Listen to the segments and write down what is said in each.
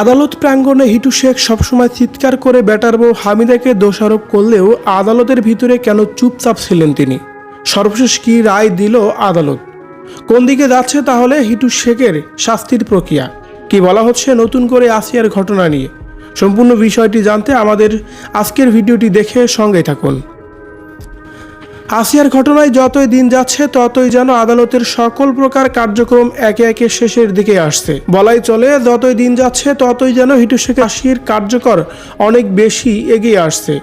আদালত প্রাঙ্গণে হিটু শেখ সবসময় চিৎকার করে ব্যাটার বউ হামিদাকে দোষারোপ করলেও আদালতের ভিতরে কেন চুপচাপ ছিলেন তিনি? সর্বশেষ কি রায় দিল আদালত? কোন দিকে যাচ্ছে তাহলে হিটু শেখের শাস্তির প্রক্রিয়া? কি বলা হচ্ছে নতুন করে আসিয়ার ঘটনা নিয়ে? সম্পূর্ণ বিষয়টি জানতে আমাদের আজকের ভিডিওটি দেখে সঙ্গে থাকুন। আসিয়ার ঘটনায় যতই দিন যাচ্ছে, ততই যেন আদালতের সকল প্রকার কার্যক্রম একে একে শেষের দিকে আসছে। বলাই চলে, যতই দিন যাচ্ছে, ততই যেন হিটু শেখ আসির কার্যকর অনেক বেশি এগিয়ে আসছে।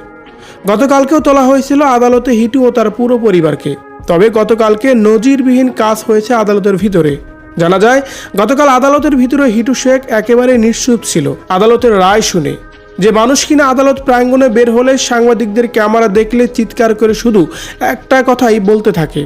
গতকালকেও তোলা হয়েছিল আদালতে হিটু ও তার পুরো পরিবারকে। তবে গতকালকে নজিরবিহীন কাজ হয়েছে আদালতের ভিতরে। জানা যায়, গতকাল আদালতের ভিতরে হিটু শেখ একেবারে নিশ্চুপ ছিল। আদালতের রায় শুনে যে মানুষ কিনা আদালত প্রাঙ্গণে বের হলে সাংবাদিকদের ক্যামেরা দেখলে চিৎকার করে শুধু একটা কথাই বলতে থাকে।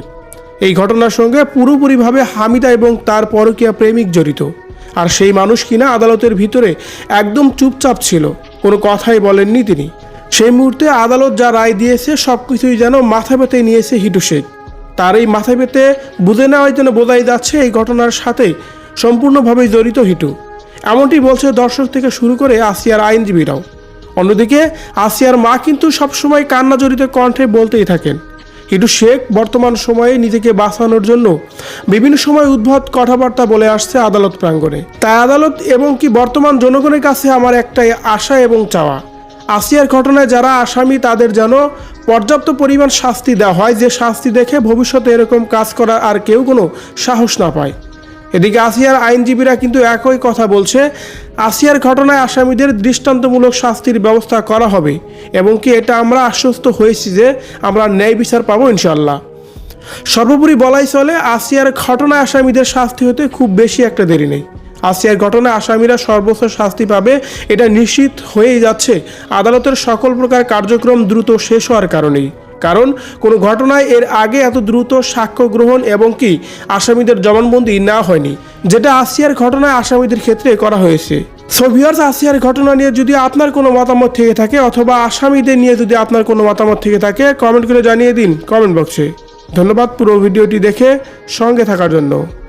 এই ঘটনার সঙ্গে পুরোপুরিভাবে হামিদা এবং তার পরকীয়া প্রেমিক জড়িত। আর সেই মানুষ কিনা আদালতের ভিতরে একদম চুপচাপ ছিল। কোনো কথাই বলেননি তিনি। সেই মুহূর্তে আদালত যা রায় দিয়েছে সব কিছুই যেন মাথা পেতে নিয়েছে হিটু শেখ। তার এই মাথা পেতে বুঝে নেওয়াই যেন বোঝাই যাচ্ছে এই ঘটনার সাথে সম্পূর্ণভাবে জড়িত হিটু। এমনটি বলছে দর্শক থেকে শুরু করে আসিয়ার আইনজীবীরাও। অন্যদিকে, আসিয়ার মা কিন্তু সবসময় কান্না জড়িত কণ্ঠে বলতেই থাকেন। কিন্তু শেখ বর্তমান সময়ে নিজেকে বাঁচানোর জন্য বিভিন্ন সময় উদ্ভব কথাবার্তা বলে আসছে আদালত প্রাঙ্গণে। তাই আদালত এবং কি বর্তমান জনগণের কাছে আমার একটাই আশা এবং চাওয়া, আসিয়ার ঘটনায় যারা আসামি তাদের যেন পর্যাপ্ত পরিমাণ শাস্তি দেওয়া হয়। যে শাস্তি দেখে ভবিষ্যতে এরকম কাজ করার আর কেউ কোনো সাহস না পায়। এদিকে আসিয়ার আইনজীবীরা কিন্তু একই কথা বলছে, আসিয়ার ঘটনায় আসামিদের দৃষ্টান্তমূলক শাস্তির ব্যবস্থা করা হবে এবং কি এটা আমরা আশ্বস্ত হয়েছি যে আমরা ন্যায় বিচার পাবো ইনশাল্লাহ সর্বোপরি বলাই চলে, আসিয়ার ঘটনায় আসামিদের শাস্তি হতে খুব বেশি একটা দেরি নেই। আসিয়ার ঘটনায় আসামিরা সর্বোচ্চ শাস্তি পাবে, এটা নিশ্চিত হয়েই যাচ্ছে, আদালতের সকল প্রকার কার্যক্রম দ্রুত শেষ হওয়ার কারণেই। কারণ কোনো ঘটনায় এর আগে এত দ্রুত সাক্ষ্য গ্রহণ এবং কি আসামিদের জবানবন্দি না হয়নি, যেটা আসিয়ার ঘটনায় আসামিদের ক্ষেত্রে করা হয়েছে। সো ভিউয়ার্স আসিয়ার ঘটনা নিয়ে যদি আপনার কোনো মতামত থেকে থাকে অথবা আসামিদের নিয়ে যদি আপনার কোনো মতামত থেকে থাকে কমেন্ট করে জানিয়ে দিন কমেন্ট বক্সে ধন্যবাদ পুরো ভিডিওটি দেখে সঙ্গে থাকার জন্য।